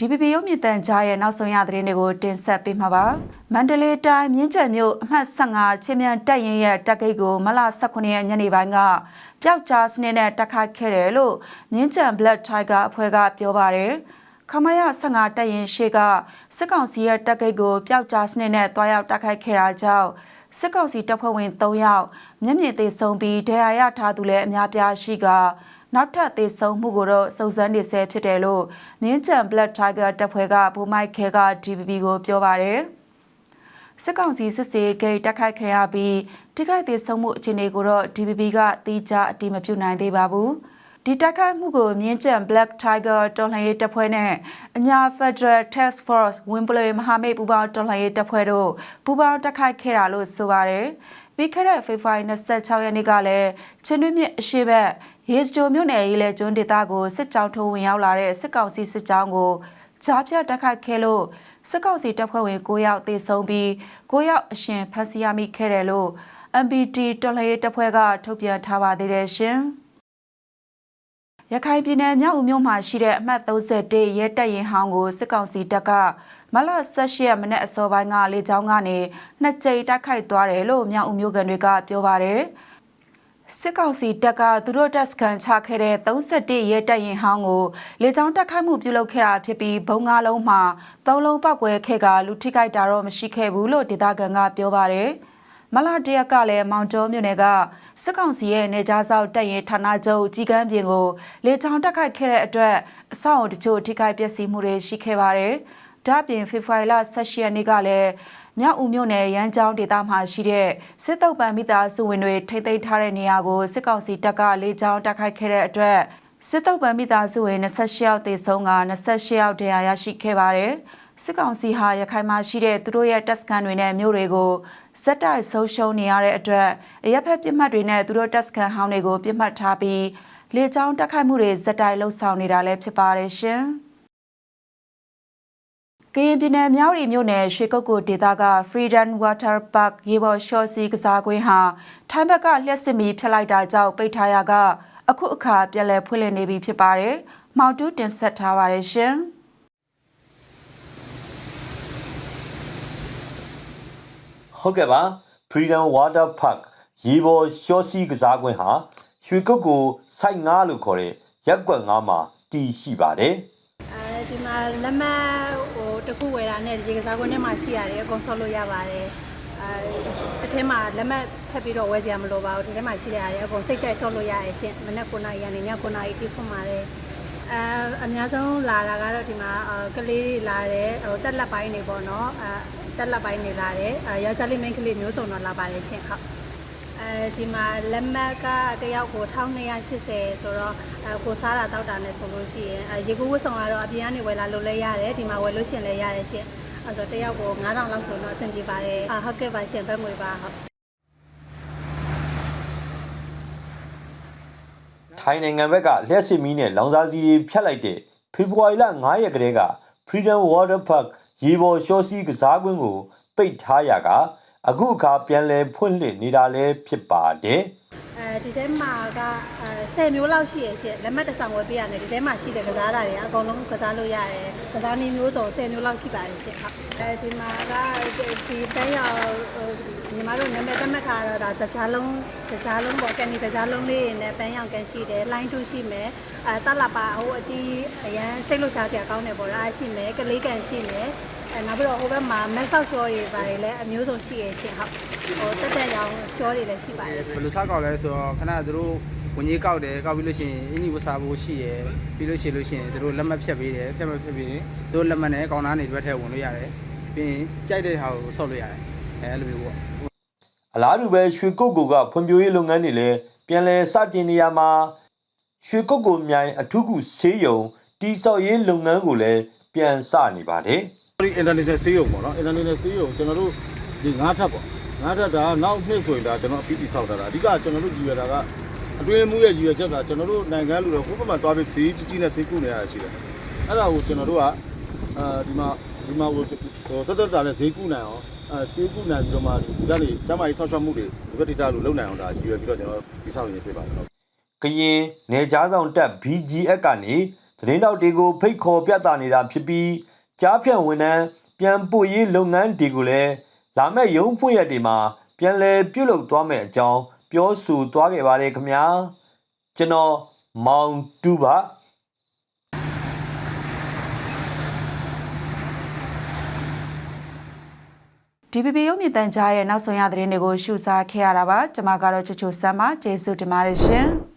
DPP ရုပ်မြင့်တန်ကြားရဲ့နောက်ဆုံးရသတင်းတွေကိုတင်ဆက်ပေးမှာပါ။မန္တလေးတိုင်းမြင်းကျက်မြို့အမှတ်15ချင်းမြန်တက်ရင်ရဲ့တက်ကိတ်ကိုမလ18ရက်ညနေပိုင်းကပျောက်ကြားစနစ်နဲ့တက်ခတ်ခဲ့တယ်လို့မြင်းကျန် Black Tiger အဖွဲ့ကပြောပါတယ်။ခမရ15တက်ရင်ရှေ့ကစစ်ကောင်စီရဲ့တက်ကိတ်ကိုပျောက်ကြားစနစ်နဲ့တွားရောက်တက်ခိုက်ခဲ့တာကြောင့်စစ်ကောင်စီတပ်ဖွဲ့ဝင်3ယောက်မျက်မြင်သေးဆုံးပြီးဒဏ်ရာရထားသူလည်းအများပြားရှိက နောက်ထပ်သေဆုံးမှုကိုတော့စုံစမ်းနေဆဲဖြစ်တယ်လို့မြင်းကျန် Black Tiger တပ်ဖွဲ့ကဘူမိုက်ခဲက DPP ကိုပြောပါတယ်။စစ်ကောင်စီစစ်စေးဂိတ်တက်ခိုက်ခံရပြီးတိခိုက်သေးဆုံးမှုအခြေအနေကိုတော့ DPP ကတိကျအတိမပြုနိုင်သေးပါဘူး။ဒီတက်ခိုက်မှုကိုမြင်းကျန် Black Tiger တော်လှန်ရေးတပ်ဖွဲ့နဲ့အညာ Federal Task Force ဝင်းပလေမဟာမိတ်ပူးပေါင်းတော်လှန်ရေးတပ်ဖွဲ့တို့ပူးပေါင်းတက်ခိုက်ခဲ့တာလို့ဆိုပါတယ်။ပြီးခဲ့တဲ့ဖေဖော်ဝါရီ26ရက်နေ့ကလည်းချင်းတွင်းမြစ်အရှိဘက် ရေစကြိုမြို့နယ်ရေးလဲကျွန်းဒေသကိုစစ်ကြောင်းထိုးဝင်ရောက်လာတဲ့စစ်ကောင်စီစစ်ကြောင်းကိုကြားဖြတ်တက်ခိုက်ခဲ့လို့စစ်ကောင်စီတပ်ဖွဲ့ဝင်9ယောက်သေဆုံးပြီး9ယောက်အရှင်ဖမ်းဆီးရမိခဲ့တယ်လို့ MPT တော်လှန်ရေးတပ်ဖွဲ့ကထုတ်ပြန်ထားပါသေးတယ်ရှင်။ရခိုင်ပြည်နယ်မြောက်ဦးမြို့မှာရှိတဲ့အမှတ်31ရဲတပ်ရင်ဟောင်းကိုစစ်ကောင်စီတပ်ကမလ18ရက်မနေ့အစောပိုင်းကလေကြောင်းကနေနှစ်ကြိမ်တိုက်ခိုက်သွားတယ်လို့မြောက်ဦးမြို့ကန်တွေကပြောပါတယ်။ စစ်ကောင်စီတပ်ကသူတို့တပ်စခန်းချခဲ့တဲ့31ရဲတပ်ရင်ဟောင်းကိုလေကြောင်းတက်ခိုက်မှုပြုလုပ်ခဲ့တာဖြစ်ပြီးဘုံငါလုံးမှာသုံးလုံးပောက်ကွဲခဲ့ကလူထိခိုက်တာတော့မရှိခဲ့ဘူးလို့ဒေသခံကပြောပါတယ်။မလာတရက်ကလည်းမောင်ကျော်မြို့နယ်ကစစ်ကောင်စီရဲ့နေကြားဆောက်တပ်ရင်ဌာနချုပ်ကြီးကန်းပြင်ကိုလေကြောင်းတက်ခိုက်ခဲ့တဲ့အတွက်အဆောက်အုံတချို့ထိခိုက်ပျက်စီးမှုတွေရှိခဲ့ပါတယ်။ ဒါ့အပြင်ဖေဖော်ဝါရီလ18ရက်နေ့ကလည်းမြောက်ဦးမြို့နယ်ရန်ကြောင်းဒေသမှာရှိတဲ့စစ်တုပ်ပံမိသားစုဝင်တွေထိမ့်သိမ်းထားတဲ့နေရာကိုစစ်ကောင်စီတပ်ကလေကြောင်းတိုက်ခိုက်ခဲ့တဲ့အတွက်စစ်တုပ်ပံမိသားစုဝင်28ယောက်သေဆုံးက28ယောက်ဒဏ်ရာရရှိခဲ့ပါတယ်။စစ်ကောင်စီဟာရခိုင်မှာရှိတဲ့သူတို့ရဲ့တပ်စခန်းတွေနဲ့မြို့တွေကိုစက်တိုက်ဆုံးရှုံးနေရတဲ့အတွက်အရက်ဖက်ပြစ်မှတ်တွေနဲ့သူတို့တပ်စခန်းဟောင်းတွေကိုပြစ်မှတ်ထားပြီးလေကြောင်းတိုက်ခိုက်မှုတွေစက်တိုက်လှုပ်ဆောင်နေတာလည်းဖြစ်ပါတယ်ရှင်။ ကရင်ပြည်နယ်မြောက်ရီမြို့နယ်ရွှေကုတ်ကိုဒေသက Freedom Water Park ရေပေါ်ရှော့စီကစားကွင်းဟာထိုင်းဘက်ကလျှက်စစ်မီဖျက်လိုက်တာကြောင့်ပိတ်ထားရက အခုအခါပြန်လည်ဖွင့်လှစ်နေပြီဖြစ်ပါတယ်။မောင်တူးတင်ဆက်ထားပါတယ်ရှင်။ဟုတ်ကဲ့ပါ Freedom Water Park ရေပေါ်ရှော့စီကစားကွင်းဟာရွှေကုတ်ကိုစိုက်ငားလို့ခေါ်တဲ့ရက်ကွက်ငားမှာတည်ရှိပါတယ်အဲဒီမှာလက်မဟို တစ်ခုဝယ်တာနဲ့ရေကစားကွင်းထဲမှာရှိရတယ်အကုန်ဆော့လို့ရပါတယ်အဲအထဲမှာလက်မထပ်ပြီးတော့ဝယ်ကြရမလို့ပါဘူးဒီထဲမှာရှိတဲ့ရတယ်အကုန်စိတ်ကြိုက်ဆော့လို့ရရဲ့ရှင်မနေ့9နာရီကနေည9နာရီထိဖွင့်ပါတယ်အဲအများဆုံးလာတာကတော့ဒီမှာကလေးတွေလာတယ်ဟိုတက်လက်ပိုင်းတွေပေါ့နော်အဲတက်လက်ပိုင်းတွေလာတယ်အဲယောက်ျားလေးမိန်းကလေးမျိုးစုံတော့လာပါတယ်ရှင်ဟုတ် အဲဒီမှာလက်မက်ကတယောက်ကို1280ဆိုတော့အဲကိုစားတာတောက်တာနဲ့ဆိုလို့ရှိရင်အဲရေကူးဝတ်ဆောင်ကတော့အပြင်ကနေဝယ်လာလို့လည်းရတယ်ဒီမှာဝယ်လို့ရှင်လည်းရတယ်ရှင်အဲဆိုတယောက်ကို9000လောက်ဆိုတော့အဆင်ပြေပါတယ်အာဟုတ်ကဲ့ပါရှင်ဘက်ငွေပါဟုတ်ထိုင်းနိုင်ငံဘက်ကလျှက်စစ်မီးနဲ့လောင်စာဆီတွေဖျက်လိုက်တဲ့ဖေဖော်ဝါရီလ9ရက်ကတည်းက Freedom Water Park ရေပေါ်ရှော့စီကစားကွင်းကိုပိတ်ထားရက အခုအခါပြန်လည်ဖွင့်လှစ်နေတာလည်းဖြစ်ပါတယ်အဲဒီထဲမှာကအဲ10မျိုးလောက်ရှိရရှင်လက်မှတ်တစ်ဆောင်ဝယ်ပေးရတယ်ဒီထဲမှာရှိတဲ့ကစားတာတွေအကုန်လုံးကစားလို့ရတယ်ကစားနည်းမျိုးစုံ10မျိုးလောက်ရှိပါတယ်ရှင်ဟုတ်အဲဒီမှာကဒီတန်းရောက်ညီမတို့နာမည်သတ်မှတ်ထားတော့ဒါတကြားလုံးတကြားလုံးပေါ့ကန်ဒီတကြားလုံးလေးနဲ့ပန်းရောင်ကန်ရှိတယ်လိုင်းတူရှိမယ်အဲတက်လာပါဟိုအကြီးအရန်စိတ်လို့ရှားစရာကောင်းတယ်ပေါ့ဒါရှိမယ်ကလေးကန်ရှိမယ် အဲနောက်ပြီးတော့ဟိုဘက်မှာမက်ဆောက်ရှော့တွေပါတယ်လည်းအမျိုးစုံရှိရရှင်ဟုတ်ဟိုတက်တက်ရောင်ရှော့တွေလည်းရှိပါတယ်ဘယ်လိုစားကောက်လဲဆိုတော့ခဏသူတို့ဝင်ကြီးကောက်တယ်ကောက်ပြီးလို့ရှိရင်အင်းကြီးဝစားဖို့ရှိရယ်ပြီးလို့ရှိလို့ရှိရင်သူတို့လက်မှတ်ဖြတ်ပေးတယ်ဖြတ်မဖြတ်ပေးရင်သူတို့လက်မှတ်နဲ့ကောင်သားနေဘက်ထဲဝင်လို့ရတယ်ပြီးရင်ကြိုက်တဲ့ဟာကိုဆော့လို့ရတယ်အဲအဲ့လိုမျိုးပေါ့အလားတူပဲရွှေကုတ်ကိုကဖွံ့ဖြိုးရေးလုပ်ငန်းတွေလည်းပြန်လည်စတင်နေရမှာရွှေကုတ်ကိုမြိုင်အထူးကူဆေးရုံတိဆောက်ရေးလုပ်ငန်းကိုလည်းပြန်စနေပါတယ် ဒီ international ဆေးရုံပေါ့နော် international ဆေးရုံကျွန်တော်တို့ဒီငါးထပ်ပေါ့ငါးထပ်ဒါနောက်နှစ်ဆိုရင်ဒါကျွန်တော်အပြီးပြီးဆောက်တာဒါအဓိကကျွန်တော်တို့ကြည့်ရတာကအတွင်းမှုရဲ့ကြည့်ရချက်ကကျွန်တော်တို့နိုင်ငံလူတော့ကိုယ့်ဘက်မှာတွားပြီးဈေးကြီးကြီးနဲ့ဈေးကုနေရတာရှိတယ်အဲ့ဒါကိုကျွန်တော်တို့ကအာဒီမှာဒီမှာဟိုတက်တက်တာနဲ့ဈေးကုနိုင်အောင်အဲဈေးကုနိုင်ပြီးတော့မှဒီကနေကျမကြီးဆောက်ရှောက်မှုတွေဒီဘက်ဒေတာလိုလုပ်နိုင်အောင်ဒါရည်ရွယ်ပြီးတော့ကျွန်တော်ဒီဆောက်ရည်ပြပါတယ်ဟုတ်ကရင်နေကြားဆောင်တက် BGF ကနေသတင်းတောက်တွေကိုဖိတ်ခေါ်ပြသနေတာဖြစ်ပြီး ကြားဖြန့်ဝန်ထမ်းပြန်ပို့ရေးလုပ်ငန်းတွေကိုလည်းလာမယ့်ရုံးဖွင့်ရက်တွေမှာပြန်လည်ပြုလုပ်သွားမယ်အကြောင်းပြောဆိုသွားခဲ့ပါတယ်ခင်ဗျာကျွန်တော်မောင်တူပါ DPP ရုပ်မြင်သံကြားရဲ့နောက်ဆုံးရသတင်းတွေကိုရှုစားခဲ့ရတာပါကျွန်မကတော့ချူချူဆမ်းပါကျေးဇူးတင်ပါတယ်ရှင်